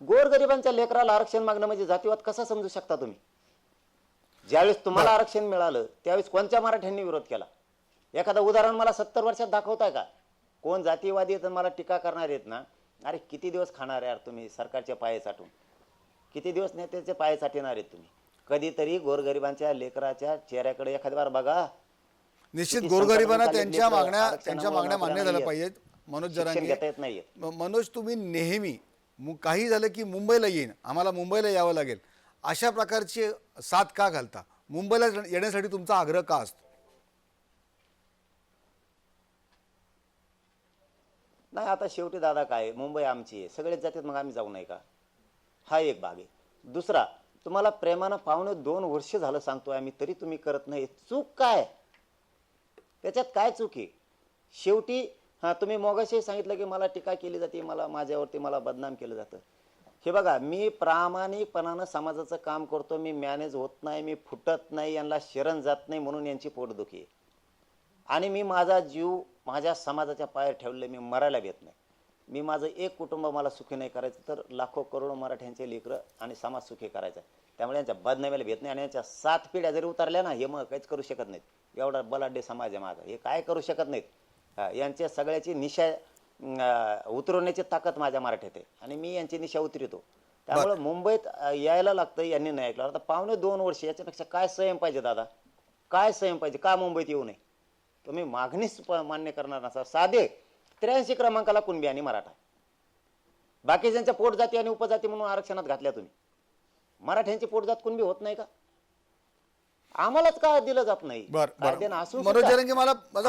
गोरगरिबांच्या लेकराला आरक्षण मागणं म्हणजे जातीवाद कसा समजू शकता तुम्ही? ज्यावेळेस तुम्हाला आरक्षण मिळालं त्यावेळेस कोणत्या मराठ्यांनी विरोध केला? एखादं उदाहरण मला सत्तर वर्षात दाखवताय का? कोण जातीवादी आहेत आणि मला टीका करणार आहेत ना? अरे किती दिवस खाणार यार तुम्ही सरकारच्या पाये साठून? किती दिवस नेत्याचे पाये साठणार आहेत तुम्ही? कधीतरी गोरगरिबांच्या लेकराच्या चेहऱ्याकडे एखाद्या बार बघा. निश्चित गोरगरिबांना त्यांच्या मागण्या त्यांच्या मागण्या मान्य झाल्या. पाहिजेत मनोज जरांगे. घेता येत नाहीये मनोज तुम्ही नेहमी मु- काही झालं की मुंबईला येईन. आम्हाला मुंबईला यावं लागेल. अशा प्रकारची साथ का घालता? मुंबईला येण्यासाठी तुमचा आग्रह का असतो? नाही आता शेवटी दादा काय आहे, मुंबई आमची आहे. सगळेच जातात मग आम्ही जाऊ नये का? हा एक भाग आहे. दुसरा तुम्हाला प्रेमानं पाहुणे दोन वर्ष झालं सांगतोय आम्ही तरी तुम्ही करत नाही. चूक काय? त्याच्यात काय चूक आहे? शेवटी हां तुम्ही मोगाशी सांगितलं की मला टीका केली जाते मला माझ्यावरती मला बदनाम केलं जातं. हे बघा मी प्रामाणिकपणानं समाजाचं काम करतो मी मॅनेज होत नाही मी फुटत नाही यांना शरण जात नाही म्हणून यांची पोटदुखी आहे. आणि मी माझा जीव माझ्या समाजाच्या पायावर ठेवले मी मरायला भेट नाही. मी माझं एक कुटुंब मला सुखी नाही करायचं तर लाखो करोडो मराठ्यांचे लेकरं आणि समाज सुखी करायचा. त्यामुळे यांच्या बदनामीला भेट नाही आणि यांच्या सात पिढ्या जरी उतरल्या ना हे मग काहीच करू शकत नाहीत. एवढा बलाढ्य समाज आहे माझा. हे काय करू शकत नाहीत? यांच्या सगळ्याची निशा उतरवण्याची ताकद माझ्या मराठीत आहे. आणि मी यांची निशा उतरवतो. त्यामुळे मुंबईत यायला लागतं यांनी नाही ऐकलं. आता पावणे दोन वर्ष याच्यापेक्षा काय संयम पाहिजे दादा? काय संयम पाहिजे? का मुंबईत येऊ नये? तुम्ही मागणीच मान्य करणार नसा साधे त्र्याऐंशी क्रमांकाला कुणबी आणि मराठा. बाकीच्यांच्या पोटजाती आणि उपजाती म्हणून आरक्षणात घातल्या तुम्ही. मराठ्यांची पोटजात कुणबी होत नाही का? आम्हालाच का दिलं जात नाही? मला